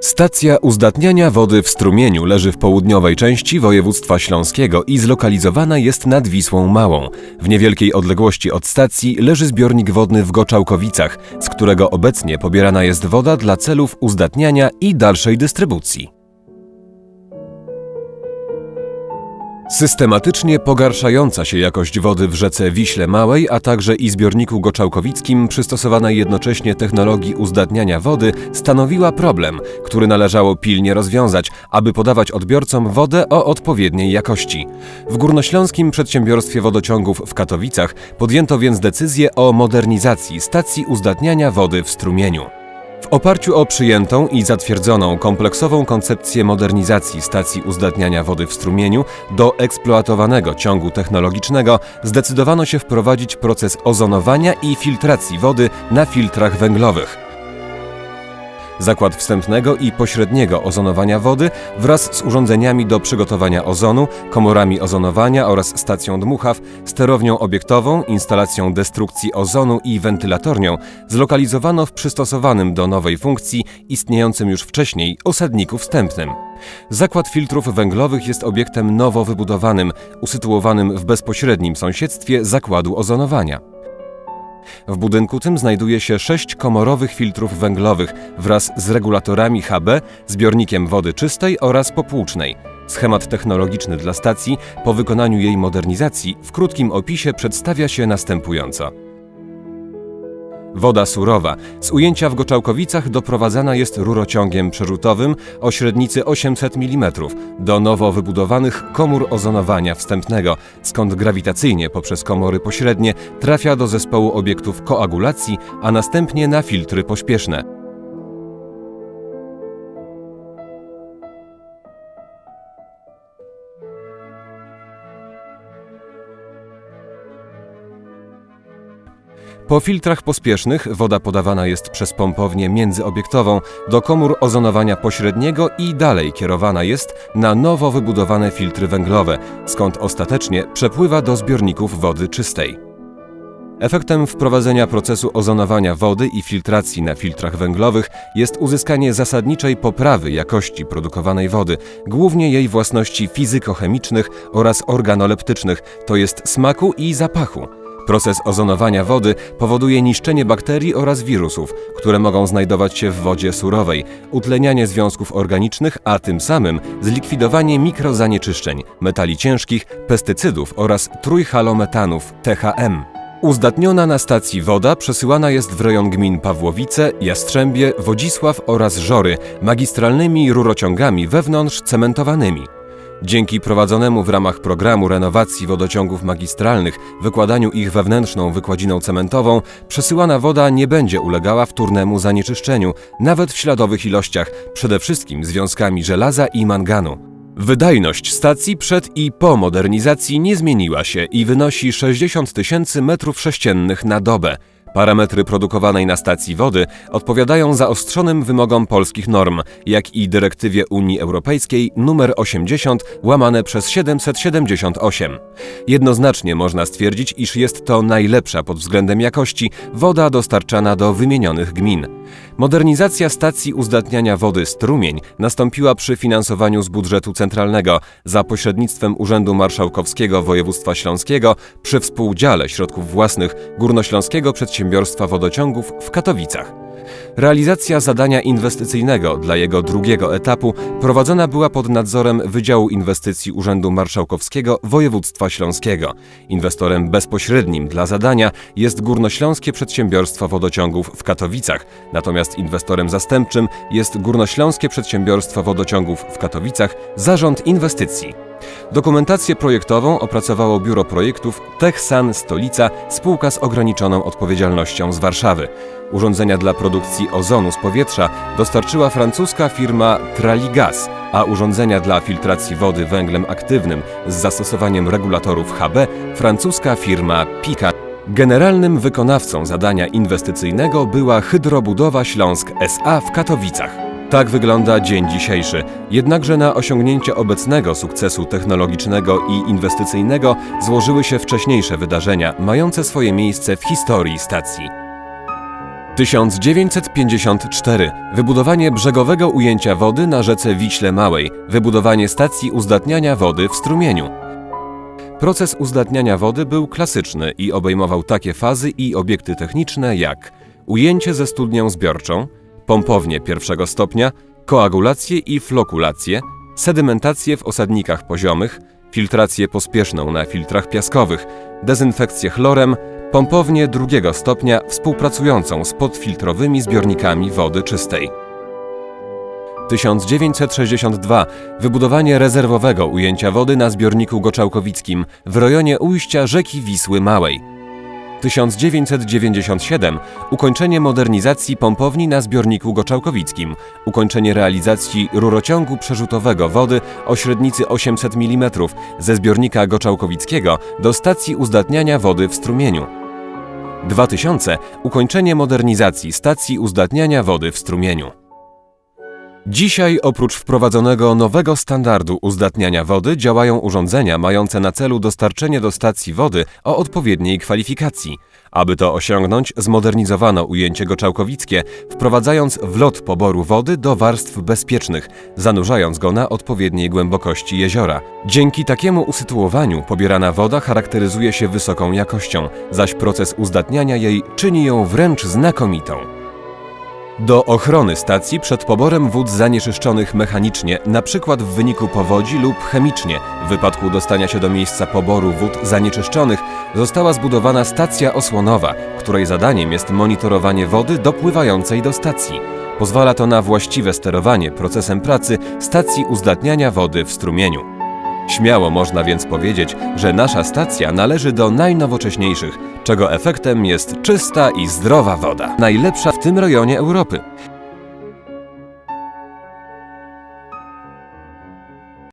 Stacja uzdatniania wody w strumieniu leży w południowej części województwa śląskiego i zlokalizowana jest nad Wisłą Małą. W niewielkiej odległości od stacji leży zbiornik wodny w Goczałkowicach, z którego obecnie pobierana jest woda dla celów uzdatniania i dalszej dystrybucji. Systematycznie pogarszająca się jakość wody w rzece Wiśle Małej, a także i zbiorniku goczałkowickim przystosowanej jednocześnie technologii uzdatniania wody stanowiła problem, który należało pilnie rozwiązać, aby podawać odbiorcom wodę o odpowiedniej jakości. W Górnośląskim Przedsiębiorstwie Wodociągów w Katowicach podjęto więc decyzję o modernizacji stacji uzdatniania wody w strumieniu. W oparciu o przyjętą i zatwierdzoną kompleksową koncepcję modernizacji stacji uzdatniania wody w strumieniu do eksploatowanego ciągu technologicznego zdecydowano się wprowadzić proces ozonowania i filtracji wody na filtrach węglowych. Zakład wstępnego i pośredniego ozonowania wody wraz z urządzeniami do przygotowania ozonu, komorami ozonowania oraz stacją dmuchaw, sterownią obiektową, instalacją destrukcji ozonu i wentylatornią zlokalizowano w przystosowanym do nowej funkcji istniejącym już wcześniej osadniku wstępnym. Zakład filtrów węglowych jest obiektem nowo wybudowanym, usytuowanym w bezpośrednim sąsiedztwie zakładu ozonowania. W budynku tym znajduje się sześć komorowych filtrów węglowych wraz z regulatorami HB, zbiornikiem wody czystej oraz popłucznej. Schemat technologiczny dla stacji po wykonaniu jej modernizacji w krótkim opisie przedstawia się następująco. Woda surowa z ujęcia w Goczałkowicach doprowadzana jest rurociągiem przerzutowym o średnicy 800 mm do nowo wybudowanych komór ozonowania wstępnego, skąd grawitacyjnie poprzez komory pośrednie trafia do zespołu obiektów koagulacji, a następnie na filtry pośpieszne. Po filtrach pospiesznych woda podawana jest przez pompownię międzyobiektową do komór ozonowania pośredniego i dalej kierowana jest na nowo wybudowane filtry węglowe, skąd ostatecznie przepływa do zbiorników wody czystej. Efektem wprowadzenia procesu ozonowania wody i filtracji na filtrach węglowych jest uzyskanie zasadniczej poprawy jakości produkowanej wody, głównie jej własności fizykochemicznych oraz organoleptycznych, to jest smaku i zapachu. Proces ozonowania wody powoduje niszczenie bakterii oraz wirusów, które mogą znajdować się w wodzie surowej, utlenianie związków organicznych, a tym samym zlikwidowanie mikrozanieczyszczeń, metali ciężkich, pestycydów oraz trójhalometanów THM. Uzdatniona na stacji woda przesyłana jest w rejon gmin Pawłowice, Jastrzębie, Wodzisław oraz Żory magistralnymi rurociągami wewnątrz cementowanymi. Dzięki prowadzonemu w ramach programu renowacji wodociągów magistralnych wykładaniu ich wewnętrzną wykładziną cementową, przesyłana woda nie będzie ulegała wtórnemu zanieczyszczeniu, nawet w śladowych ilościach, przede wszystkim związkami żelaza i manganu. Wydajność stacji przed i po modernizacji nie zmieniła się i wynosi 60 tysięcy metrów sześciennych na dobę. Parametry produkowanej na stacji wody odpowiadają zaostrzonym wymogom polskich norm, jak i dyrektywie Unii Europejskiej nr 80 łamane przez 778. Jednoznacznie można stwierdzić, iż jest to najlepsza pod względem jakości woda dostarczana do wymienionych gmin. Modernizacja stacji uzdatniania wody Strumień nastąpiła przy finansowaniu z budżetu centralnego za pośrednictwem Urzędu Marszałkowskiego Województwa Śląskiego przy współudziale środków własnych Górnośląskiego Przedsiębiorstwa Wodociągów w Katowicach. Realizacja zadania inwestycyjnego dla jego drugiego etapu prowadzona była pod nadzorem Wydziału Inwestycji Urzędu Marszałkowskiego Województwa Śląskiego. Inwestorem bezpośrednim dla zadania jest Górnośląskie Przedsiębiorstwo Wodociągów w Katowicach, natomiast inwestorem zastępczym jest Górnośląskie Przedsiębiorstwo Wodociągów w Katowicach Zarząd Inwestycji. Dokumentację projektową opracowało Biuro Projektów TechSan Stolica, spółka z ograniczoną odpowiedzialnością z Warszawy. Urządzenia dla produkcji ozonu z powietrza dostarczyła francuska firma Traligas, a urządzenia dla filtracji wody węglem aktywnym z zastosowaniem regulatorów HB francuska firma Pika. Generalnym wykonawcą zadania inwestycyjnego była Hydrobudowa Śląsk SA w Katowicach. Tak wygląda dzień dzisiejszy. Jednakże na osiągnięcie obecnego sukcesu technologicznego i inwestycyjnego złożyły się wcześniejsze wydarzenia, mające swoje miejsce w historii stacji. 1954. Wybudowanie brzegowego ujęcia wody na rzece Wiśle Małej. Wybudowanie stacji uzdatniania wody w strumieniu. Proces uzdatniania wody był klasyczny i obejmował takie fazy i obiekty techniczne jak ujęcie ze studnią zbiorczą, pompownię pierwszego stopnia, koagulację i flokulację, sedymentację w osadnikach poziomych, filtrację pospieszną na filtrach piaskowych, dezynfekcję chlorem, pompownię drugiego stopnia współpracującą z podfiltrowymi zbiornikami wody czystej. 1962 wybudowanie rezerwowego ujęcia wody na zbiorniku Goczałkowickim w rejonie ujścia rzeki Wisły Małej. 1997 ukończenie modernizacji pompowni na zbiorniku Goczałkowickim, ukończenie realizacji rurociągu przerzutowego wody o średnicy 800 mm ze zbiornika Goczałkowickiego do stacji uzdatniania wody w strumieniu. 2000 ukończenie modernizacji stacji uzdatniania wody w strumieniu. Dzisiaj oprócz wprowadzonego nowego standardu uzdatniania wody działają urządzenia mające na celu dostarczenie do stacji wody o odpowiedniej kwalifikacji. Aby to osiągnąć, zmodernizowano ujęcie goczałkowickie, wprowadzając wlot poboru wody do warstw bezpiecznych, zanurzając go na odpowiedniej głębokości jeziora. Dzięki takiemu usytuowaniu pobierana woda charakteryzuje się wysoką jakością, zaś proces uzdatniania jej czyni ją wręcz znakomitą. Do ochrony stacji przed poborem wód zanieczyszczonych mechanicznie, np. w wyniku powodzi lub chemicznie, w wypadku dostania się do miejsca poboru wód zanieczyszczonych, została zbudowana stacja osłonowa, której zadaniem jest monitorowanie wody dopływającej do stacji. Pozwala to na właściwe sterowanie procesem pracy stacji uzdatniania wody w strumieniu. Śmiało można więc powiedzieć, że nasza stacja należy do najnowocześniejszych, czego efektem jest czysta i zdrowa woda, najlepsza w tym rejonie Europy.